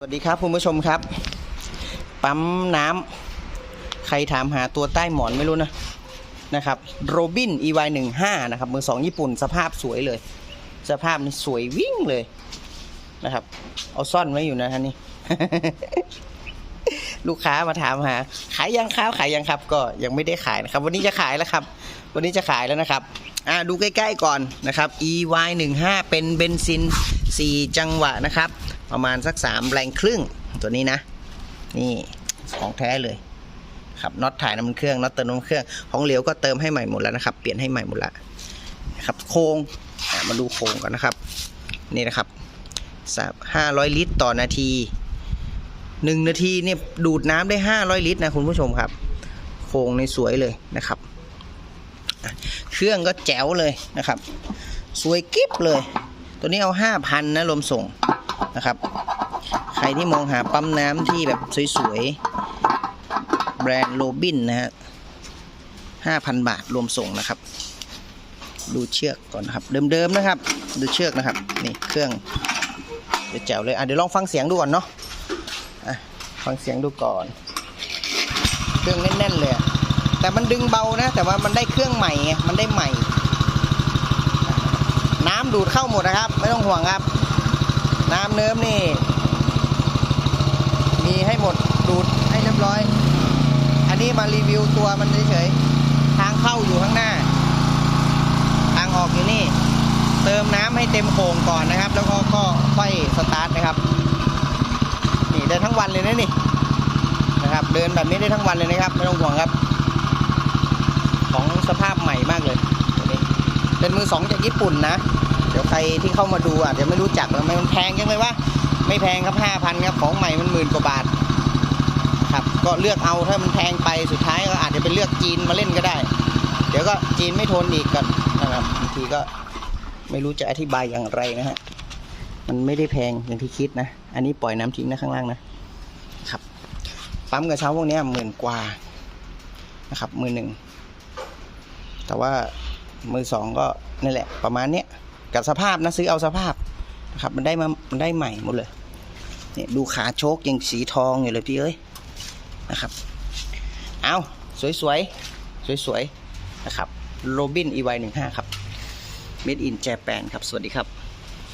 สวัสดีครับคุณผู้ชมครับ ปั๊มน้ำใครถามหาตัวใต้หมอนไม่รู้นะนะครับโรบิน EY 1 5นะครับมือสองญี่ปุ่นสภาพสวยเลย สภาพนี่สวยวิ่งเลยนะครับ เอาซ่อนไว้อยู่นะฮะนี่ ลูกค้ามาถามหา ขายยังครับขายยังครับ ก็ยังไม่ได้ขายนะครับ วันนี้จะขายแล้วครับ วันนี้จะขายแล้วนะครับอ่าดูใกล้ๆก่อนนะครับ EY 1 5เป็นเบนซิน 4 จังหวะนะครับ ประมาณสัก 3 แรงครึ่งตัวนี้นะ นี่ของแท้เลยครับน็อตถ่ายน้ำมันเครื่องน็อตเติมน้ำมันเครื่องของเหลวก็เติมให้ใหม่หมดแล้วนะครับ เปลี่ยนให้ใหม่หมดแล้วนะครับโครงมาดูโครงก่อนนะครับ นี่นะครับห้าร้อยลิตรต่อนาทีหนึ่งนาทีเนี่ยดูดน้ำได้ห้าร้อยลิตรนะคุณผู้ชมครับ โครงในสวยเลยนะครับ เครื่องก็แจ๋วเลยนะครับ สวยกิ๊บเลย ตัวนี้เอาห้าพันนะรวมส่ง นะครับ ใครที่มองหาปั๊มน้ำที่แบบสวยๆ แบรนด์โรบินนะฮะห้าพันบาทรวมส่งนะครับ ดูเชือกก่อนนะครับ เดิมๆนะครับ ดูเชือกนะครับ นี่เครื่องเดี๋ยวแจ๋วเลยอะเดี๋ยวลองฟังเสียงดูก่อนเนาะอะฟังเสียงดูก่อน เครื่องแน่นๆเลยแต่มันดึงเบานะ แต่ว่ามันได้เครื่องใหม่ไงมันได้ใหม่ น้ำดูดเข้าหมดนะครับ ไม่ต้องห่วงครับ น้ำเนิ้มนี่ มีให้หมดดูดให้เรียบร้อย อันนี้มารีวิวตัวมันเฉยๆทางเข้าอยู่ข้างหน้า ทางออกอยู่นี่ เติมน้ำให้เต็มโครงก่อนนะครับ แล้วก็ก็ค่อยสตาร์ทนะครับ นี่ได้ทั้งวันเลยนะนี่นะครับ เดินแบบนี้ได้ทั้งวันเลยนะครับ ไม่ต้องห่วงครับ ของสภาพใหม่มากเลย เป็นมือสองจากญี่ปุ่นนะ ดี๋ยวใครที่เข้ามาดูอาจจะไม่รู้จักแล้วมันแพงจังเลยวะไม่แพงครับห้าพันครับของใหม่มันหมื่นกว่าบาทครับก็เลือกเอาถ้ามันแพงไปสุดท้ายก็อาจจะเป็นเลือกจีนมาเล่นก็ได้ เดี๋ยวก็จีนไม่ทนอีกกันนะครับบางทีก็ไม่รู้จะอธิบายอย่างไรนะฮะมันไม่ได้แพงอย่างที่คิดนะ อันนี้ปล่อยน้ำทิ้งนะข้างล่างนะครับปั๊มกระเช้าพวกนี้หมื่นกว่านะครับมือหนึ่งแต่ว่ามือสองก็นี่แหละประมาณเนี้ย กับสภาพนะซื้อเอาสภาพนะครับมันได้มามันได้ใหม่หมดเลยเนี่ยดูขาโชคยังสีทองอยู่เลยพี่เอ้ยนะครับ เอาสวยๆสวยๆนะครับโรบินอีวหนึ่งห้าครับเม็ดอินแจแปนครับ สวัสดีครับ